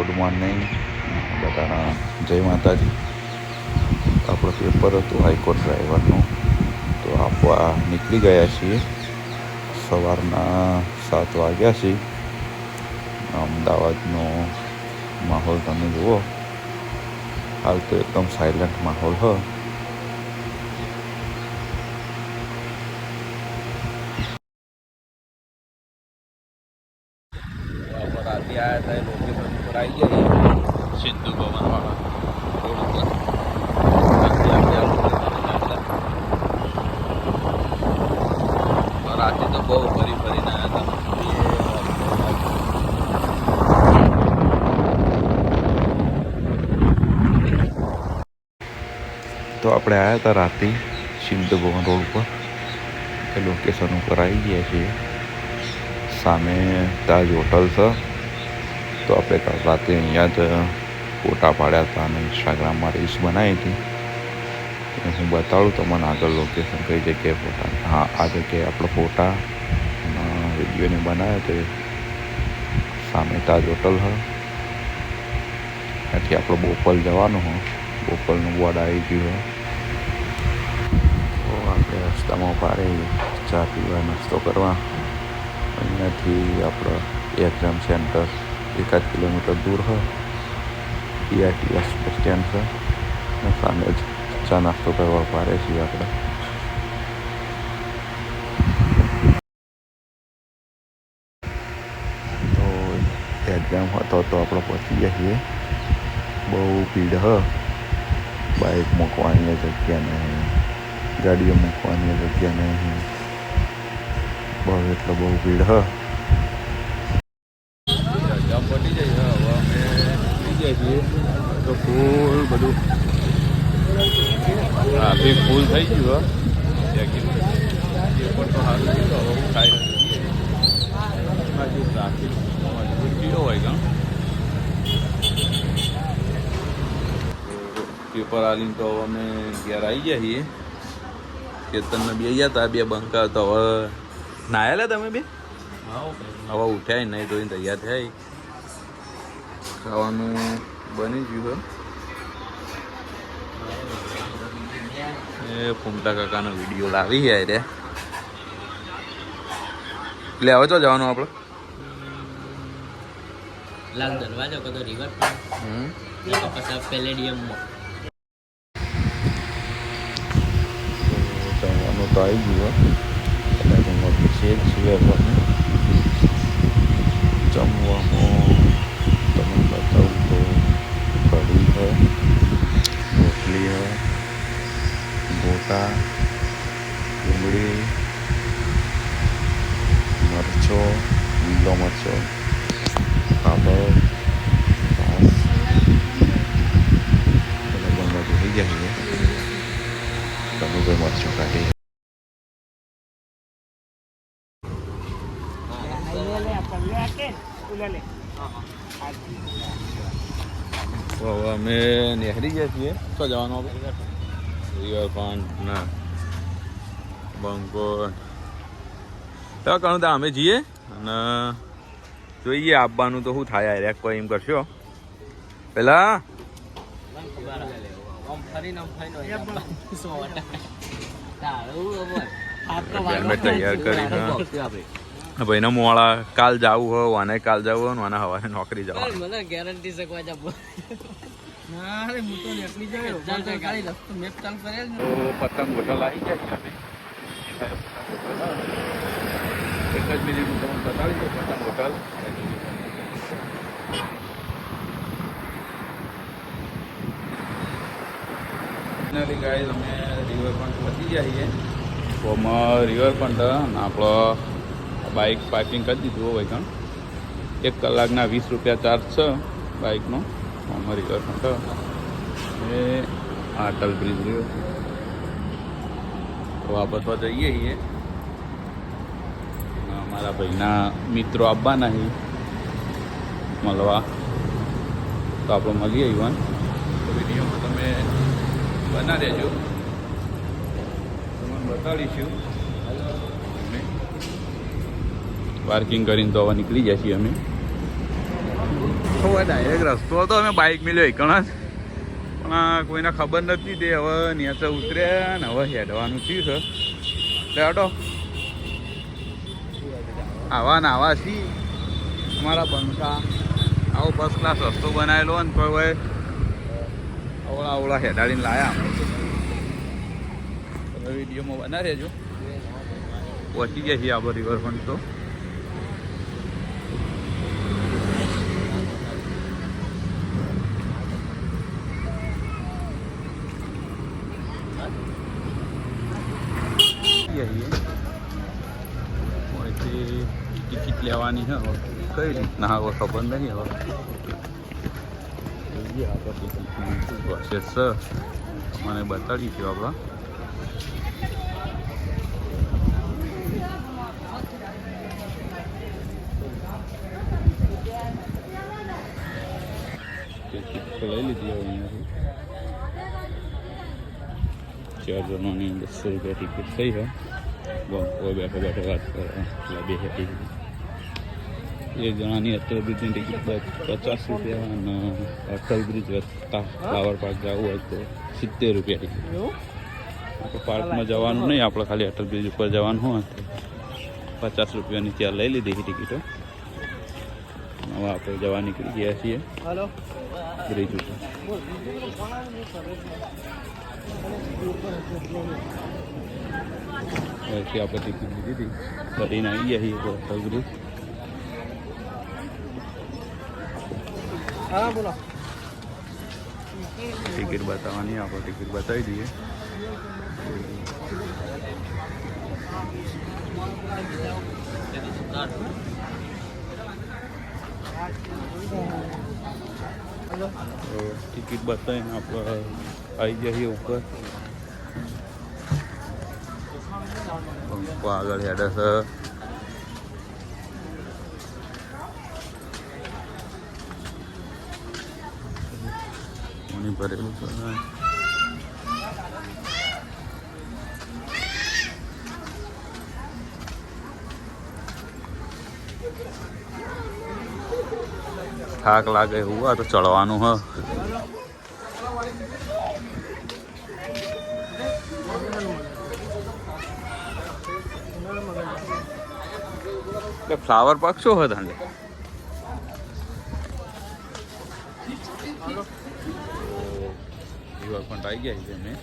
Good morning. બધાના જય માતાજી. આપણું પેપર હતું હાઈકોર્ટ ડ્રાઈવરનું. તો આપવા નીકળી ગયા છીએ. સવારના સાત વાગ્યા છે. અમદાવાદનો માહોલ તમે જુઓ. હાલ તો એકદમ સાયલન્ટ માહોલ હ રાતે આવ્યા હતા લોકેશન ઉપર આવી ગયા સિદ્ધુ ભવન વાળા રોડ ઉપર રાતે આવ્યા રાતે તો બહુ ફરી ફરીને આવ્યા હતા. તો આપણે આવ્યા હતા રાતે સિદ્ધુ ભવન રોડ ઉપર એ લોકેશન ઉપર આવી ગયા છીએ. સામે તાજ હોટલ છે. તો આપણે રાતે અહીંયા જ ફોટા પાડ્યા હતા અને ઇન્સ્ટાગ્રામમાં રીલ્સ બનાવી હતી. હું બતાડું તમને આગળ લોકેશન કઈ જગ્યાએ ફોટા. હા, આ જગ્યાએ આપણો ફોટા અને વિડીયોને બનાવ્યો તો સામે તાજ હોટલ હ. ત્યાંથી આપણે બોપલ જવાનું હોય બોપલનું બોર્ડ આવી ગયું હોય તો આપણે રસ્તામાં પાડે ચા પીવા, નાસ્તો કરવા. અહીંયાથી આપણો એક્ઝામ સેન્ટર એકાદ કિલોમીટર દૂર હોય પીઆરટીએસ બસ સ્ટેન્ડ છે. અને સામે જ ચા નાસ્તો કરવા પાડે છીએ આપણે તો હતો તો આપણે પહોંચી જઈએ બહુ ભીડ, હ. બાઇક મૂકવાની જગ્યા નહીં. ગાડીઓ મૂકવાની જગ્યા નહીં. બહુ એટલે બહુ ભીડ, હ. તો ફૂલ બધું. ટ્રાફિક ફૂલ થઈ ગયું હે એ પણ તો સારું છે તો હવે હું થાય બાજુ ટ્રાફિક મજબૂત થયો હોય ગણ પેપર આલીને તો અમે ઘેર આવી ગયા છીએ. કેતનને બે ગયા હતા બે બંકા તો હવે નાયેલા તમે બે? હવે ઉઠ્યા નહીં તો તૈયાર થયા ખાવાનું બની ગયું એ ફૂમતા કાકાનો વીડિયો લાવી જાય રે એટલે હવે તો જવાનું આપણે લાલ દરવાજો કદો રિવર હમ. પછી પેલેડિયમમાં તો તો આવી ગયું. એટલે જમવા બેસીએ જ પણ જમવામાં તમને બતાવું તો કઢી હોય રોટલી હોય ગોટા, ડુંગળી, મરચો, લીલો મરચો નીકળી ગયા છીએ શું જવાનું આપણે રિવરફ્રન્ટ ના બંકોર તો કહું અમે જઈએ અને જોઈએ આપવાનું તો શું થાય યાર કોઈ એમ કરશો પેલા હેલ્મેટ તૈયાર કરી ભાઈના ભાઈને મોડા કાલ જવું હોય વાને કાલ જવું હોય વાને હવારે નોકરી જવા મને ગેરંટી શકવા કોઈ પતંગ હોટલ આવી જાય અમે એક જ મિનિટ હું તમને બતાવી દઉં પતંગ હોટલ ફાઇનલી ગાઈઝ અમે રિવરફ્રન્ટ પહોંચી છીએ તો અમે રિવરફ્રન્ટ આપણો બાઇક પાર્કિંગ કરી દીધું હોય કણ એક કલાકના વીસ રૂપિયા ચાર્જ છે બાઇકનો અમે રિવરફ્રન્ટ એ આ અટલ બ્રિજ રહ્યો તો આ બસવા જઈએ છીએ મારા અમારા ભાઈના મિત્રો આવવાના છે મળવા તો આપણે મળીએ ઇવન તો વિડીયોમાં તમે બના દેજો તમને બતાડીશું પાર્કિંગ કરીને તો હવે નીકળી જઈએ છીએ અમે હવે ડાયરેક્ટ રસ્તો હતો, અમે બાઇક મિલ્યો એકણ જ. પણ કોઈને ખબર નથી તે હવે નીચે ઉતર્યા ને હવે હેડવાનું થયું છે. એટલે હટો આવા ને આવા છી. અમારા બંકા આવો ફર્સ્ટ ક્લાસ રસ્તો બનાવેલો ને તો હવે અવળા અવળા હેડાડીને લાયા વિડીયોમાં બનાવી રહેજો પહોંચી ગયા છીએ આપણે રિવરફ્રન્ટ તો અહીંથી ટિકિટ લેવાની છે હવે કઈ રીતના હવે ખબર નહીં હવે. આપણે પ્રોસેસ છે. મને બતાડીશું આપણા ટિકિટ તો લઈ લીધી હવે અહીંયાથી. ચાર જણાની બસો રૂપિયા ટિકિટ થઈ હોય બેઠો બેઠો વાત કરવા બે ટિકિટ એક જણાની અટલ બ્રિજની ટિકિટ પચાસ રૂપિયા અને અટલ બ્રિજ રસ્તા ફ્લાવર પાર્ક જવું હોય તો સિત્તેર રૂપિયા ટિકિટ આપણે પાર્કમાં જવાનું નહીં આપણે ખાલી અટલ બ્રિજ ઉપર જવાનું હોય તો પચાસ રૂપિયાની ત્યાં લઈ લીધી છે ટિકિટો હવે આપણે જવા નીકળી ગયા છીએ હલો બ્રિજ ઉપર અહીંથી આપણે ટિકિટ લીધી હતી ફરીને આવી ગયા છીએ અટલ બ્રિજ હા, બોલો. ટિકિટ બતાવવાની, આપણે ટિકિટ બતાવી દઈએ. ટિકિટ બતાવીને આપણે આવી જઈએ ઉપર. પંખો આગળ હેડે છે. પાણી ભરેલું છે થાક લાગે એવું આ તો ચડવાનું હ એટલે ફ્લાવર પાર્ક શું હોય તાંડે પણ આવી ગયા છે મેં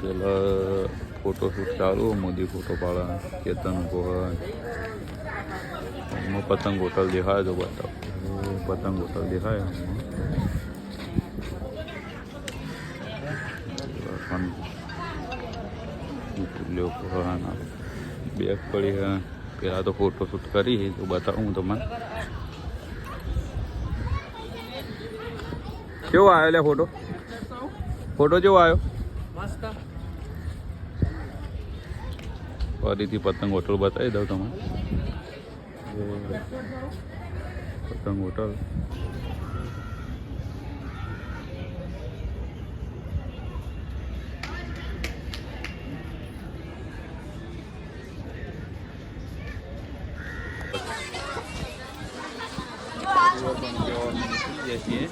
પેલા ફોટો શૂટ ચાલુ, મોદી ફોટો પાડે, કેતન ગોહન એમાં પતંગ હોટલ દેખાય તો બતાવ. પતંગ હોટલ દેખાય બેગ પડી હા. પેલા તો ફોટો શૂટ કરી તો બતાવું હું તમને. કેવો આવ્યો ફોટો ફોટો જેવો આવ્યો ફરીથી પતંગ હોટલ બતાવી દઉં તમને. પતંગ હોટલ.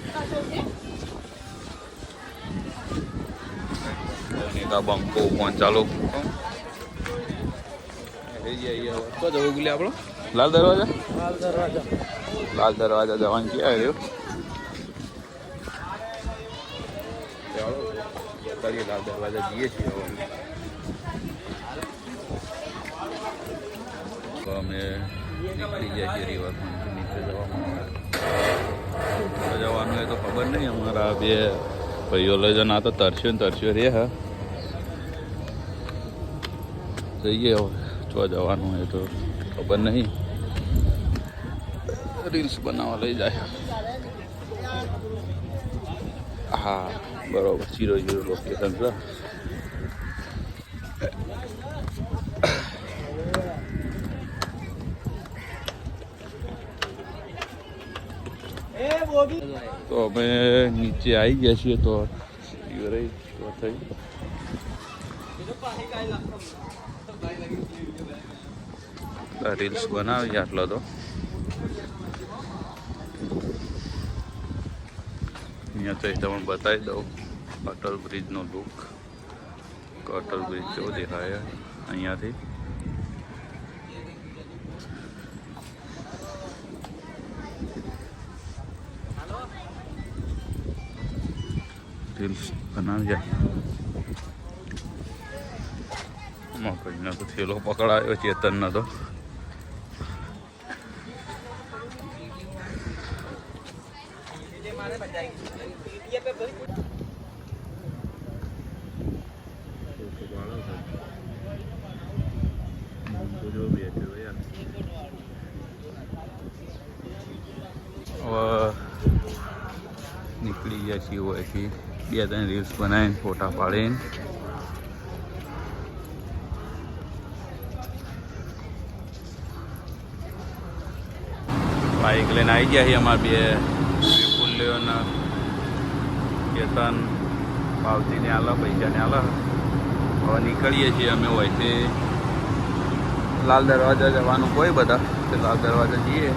का ડાબા કોણ ચાલુ. આપણો? લાલ દરવાજા? લાલ દરવાજા. લાલ દરવાજા જવાનું ક્યાં રહ્યું? કરીએ લાલ દરવાજા જઈએ છીએ અમે. નીકળી ગયા છીએ રિવરફ્રન્ટ નીચે જવામાં જવાનું તો ખબર નહીં અમારા બે ભાઈઓ લઈ જના તો તરસ્યો ને તરસ્યો રે હા જઈએ હવે જો જવાનું હોય તો ખબર નહીં. રીલ્સ બનાવવા લઈ જાય. હા, બરોબર જીરો જીરો લોકેશન છે. તો અમે નીચે આવી ગયા છીએ તો થઈ રીલ્સ બનાવી આટલો તો. અહીંયા તો તમને બતાવી દઉં. અટલ બ્રિજનો લુક અટલ બ્રિજ કેવો દેખાય અહીંયાથી. રીલ્સ બનાવ્યા મકઈનો તો થેલો પકડાયો ચેતનનો તો હવે નીકળી ગયા છીએ હોયથી બે ત્રણ રીલ્સ બનાવીને ફોટા પાડીને. બાઈક લઈને આવી ગયા છીએ અમારા બે વિપુલ લેવન કેતન, પાવતીને આલા, પૈસાને આલા. હવે નીકળીએ છીએ અમે હોયથી લાલ દરવાજા જવાનું કોઈ બધા, તો લાલ દરવાજા જઈએ.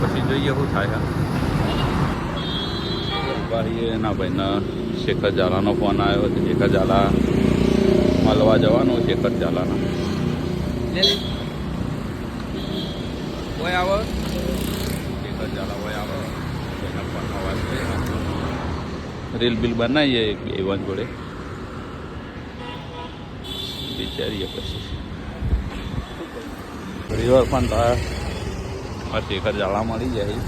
પછી જોઈએ શું થાય. ભાઈ એના ભાઈના. શેખર ઝાલાનો ફોન આવ્યો તો શેખર ઝાલા મળવા જવાનું, શેખર ઝાલાના. કોઈ આવો શેખર ઝાલા કોઈ આવો એના ફોનમાં વાત કરીએ રીલ બિલ બનાવીએ એક બે વન જોડે વિચારીએ પછી. રિવર પણ થાય. એક જાળા મળી જાય.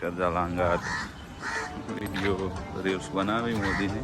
કરજા લાંગાત વીડિયો રીલ્સ બનાવી મોદીને.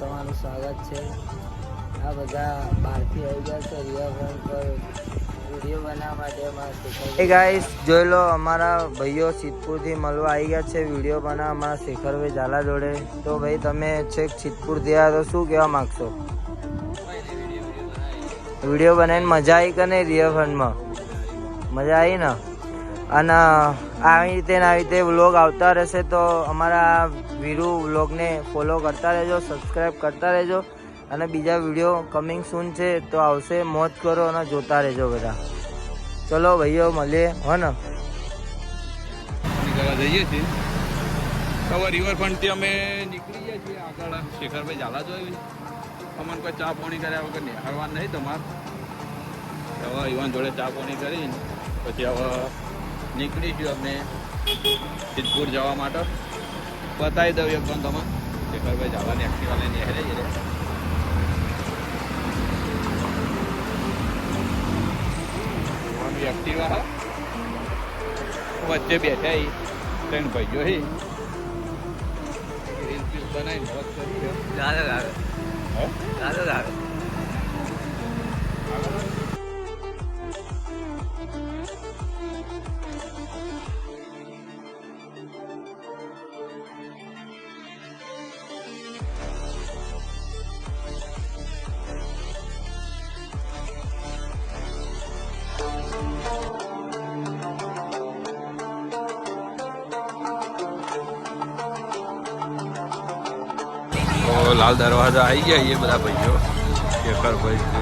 તમારું સ્વાગત છે. આ બધા બહારથી આવી ગયા છે રિવરફ્રન્ટ પર વીડિયો બનાવવા માટે અમારા ગાઈસ જોઈ લો, અમારા ભાઈઓ સિદ્ધપુરથી મળવા આવી ગયા છે વીડિયો બનાવવા. અમારા શેખરભાઈ ઝાલા જોડે. તો ભાઈ, તમે છેક સિદ્ધપુરથી આવ્યા તો શું કહેવા માગશો? વીડિયો બનાવીને મજા આવી કે નહીં રિવરફ્રન્ટમાં મજા આવી ને? અને આવી રીતે ને આવી રીતે વ્લોગ આવતા રહેશે તો અમારા વીરુ વ્લોગને ફોલો કરતા રહેજો સબસ્ક્રાઈબ કરતા રહેજો અને બીજા વીડિયો કમિંગ સૂન છે તો આવશે, મોજ કરો અને જોતા રહેજો બધા. ચલો ભાઈઓ, મળીએ, હો ને? જઈએ છીએ. રિવરફ્રન્ટથી અમે નીકળી જઈએ છીએ આગળ. શેખરભાઈ ઝાલા જોયું અમને કોઈ ચા પાણી કર્યા વગર નિહાળવા નહીં તમારે. હવે યુવાન જોડે ચા પાણી કરીને પછી હવે નીકળીશું અમે સિદ્ધપુર જવા માટે. બતાવી દઉં એક પણ તમે શેખરભાઈ જવાની એક્ટિવા લઈને હેરે જઈએ એક્ટિવા હા. વચ્ચે બેઠા એ ત્રણ ભાઈઓ હી. રીલ પીલ બનાવીને મોજ કરી હે? ગાવે લાલ દરવાજા આવી ગયા એ બધા ભાઈઓ. શેખરભાઈ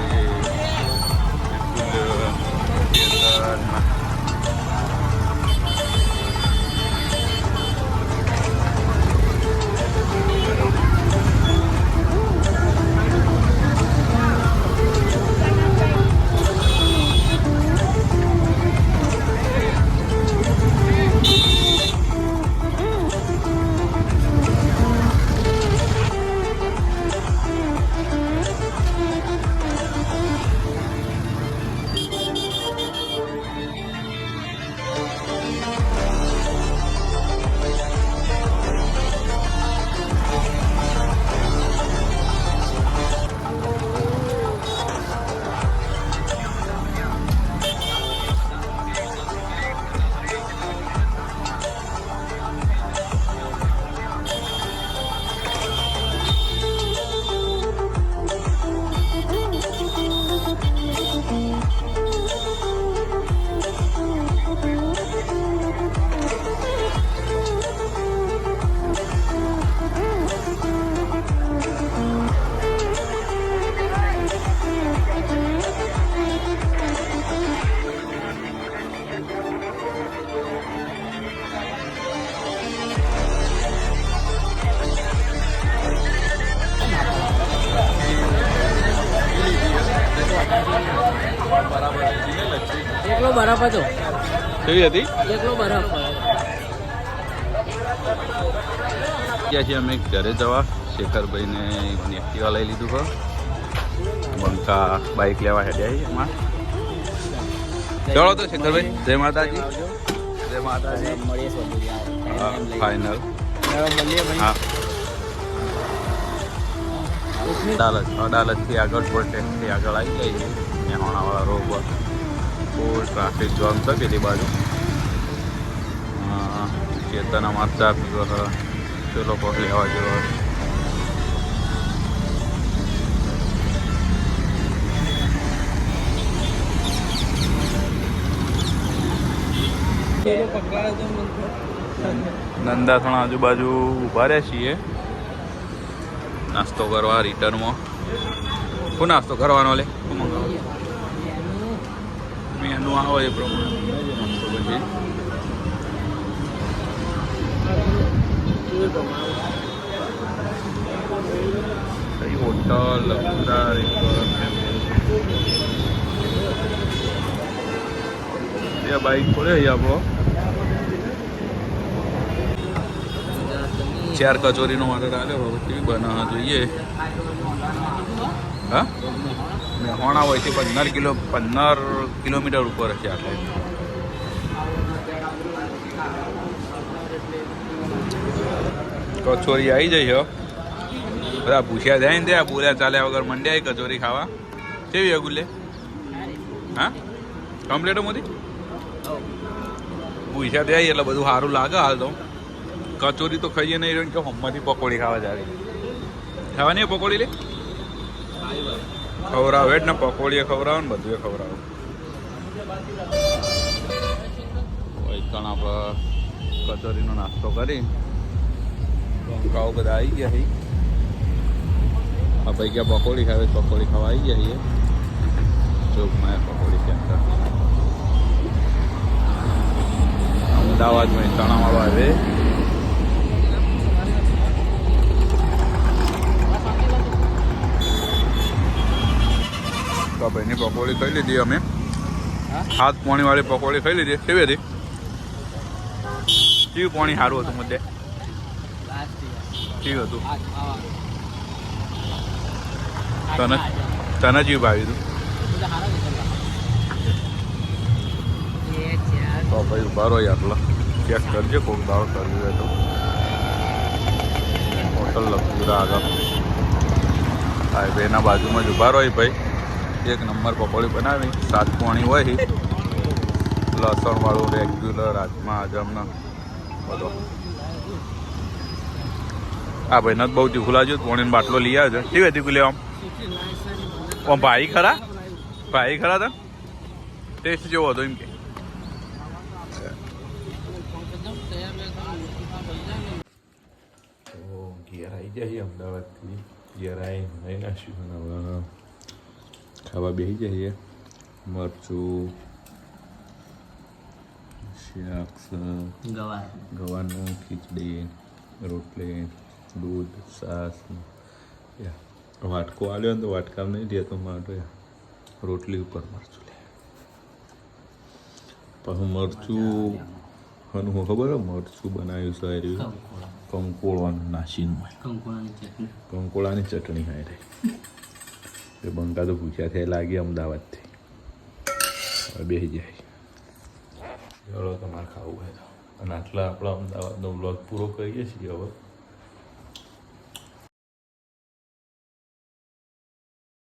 કેવી હતી? ગયા છીએ અમે ઘરે જવા. શેખરભાઈને એક્ટિવા લઈ લીધું છે બંકા બાઇક લેવા હેડ્યા એમાં. ચલો તો શેખરભાઈ જય માતાજી. જય માતાજી. ફાઈનલ હા. અડાલત અડાલતથી આગળ ફોર ટેક્સથી આગળ આવી જાય છે. ત્યાં રોડ પર ફૂલ ટ્રાફિક જામ છે પેલી બાજુ? ચેતન અમાર ચા પીવો તે લોકો લેવા જેવો. નંદાસણ આજુબાજુ ઊભા રહ્યા છીએ. નાસ્તો કરવા, રિટર્નમાં. શું નાસ્તો કરવાનો લે? મેનુ આવે એ પ્રમાણે નાસ્તો પછી કઈ હોટલ લખુરા ત્યાં બાઈક પડે અહીં આપણો ચાર કચોરીનો ઓર્ડર આવ્યો હવે કેવી બનાવવા જોઈએ હા મેહોણા હોય છે પંદર કિલો, પંદર કિલોમીટર ઉપર હશે આટલે કચોરી આવી જઈ છે બધા ભૂસ્યા જાય ને ત્યાં બોલ્યા ચાલ્યા વગર મંડ્યા કચોરી ખાવા. કેવી અગુલે હા? કમ્પ્લેટો મોદી? ભૂસ્યા ત્યાં એટલે બધું સારું લાગે હાલ તો. કચોરી તો ખાઈએ નહીં કે હમમાંથી પકોડી ખાવા જાય ખાવાની પકોડી લે? ખવડાવે જ ને, પકોડીએ ખવડાવે ને બધું ખવડાવે. વૈકણ આપણે કચોરીનો નાસ્તો કરી. બંકાઓ બધા આવી ગયા હી. આ ભાઈ ગયા પકોડી ખાવે, પકોડી ખાવા આવી ગયા છીએ ચોકમાં પકોડી સેન્ટર અમદાવાદ મહેસાણા વાળો આવે. ભાઈની પકોડી ખાઈ લીધી અમે. હાથ પોણી વાળી પકોડી ખાઈ લીધી. કેવી હતી? કેવું પાણી સારું હતું મુદ્દે? કેવું હતું? તને? તને જીવ ભાવ્યું હતું? તો ભાઈ ઊભા રહો આટલા ચેક કરજો કોક દાળ કરવી હોય તો. હોટલ લખુરા આગળ. હાઈવેના બાજુમાં જ ઊભા રહો એ ભાઈ એક નંબર પકોડી બનાવી. સાત પોણી હોય. લસણવાળું રેગ્યુલર હાથમાં આજમના બધો. આ ભાઈ નથી બહુ તીખું લાગ્યું. પોણીનો બાટલો લઈ આવ્યો છે. કેવી તીખું લેવા આમ? ભાઈ ખરા? ભાઈ ખરા તા ટેસ્ટ જેવો હતો એમ કે. ઘેર આવી જઈએ અમદાવાદથી. ઘેર આવી નહીં નાખ્યું અને હવે ખાવા બેસી જઈએ મરચું શાક ગવાનું ખીચડી રોટલી દૂધ સાસ વાટકો આલ્યો ને તો વાટકામાં નહીં દે તો માટો રોટલી ઉપર મરચું લે. પાછું મરચું હનું ખબર હે મરચું બનાવ્યું છે કંકોળાનું. હોય. કંકુળાની ચટણી. કંકોળાની ચટણી હોય એ બંકા તો ભૂખ્યા થયા લાગી અમદાવાદથી બેસી જાય. ચલો તમારે ખાવું હોય તો. અને આટલા આપણા અમદાવાદનો બ્લોગ પૂરો કરીએ છીએ હવે.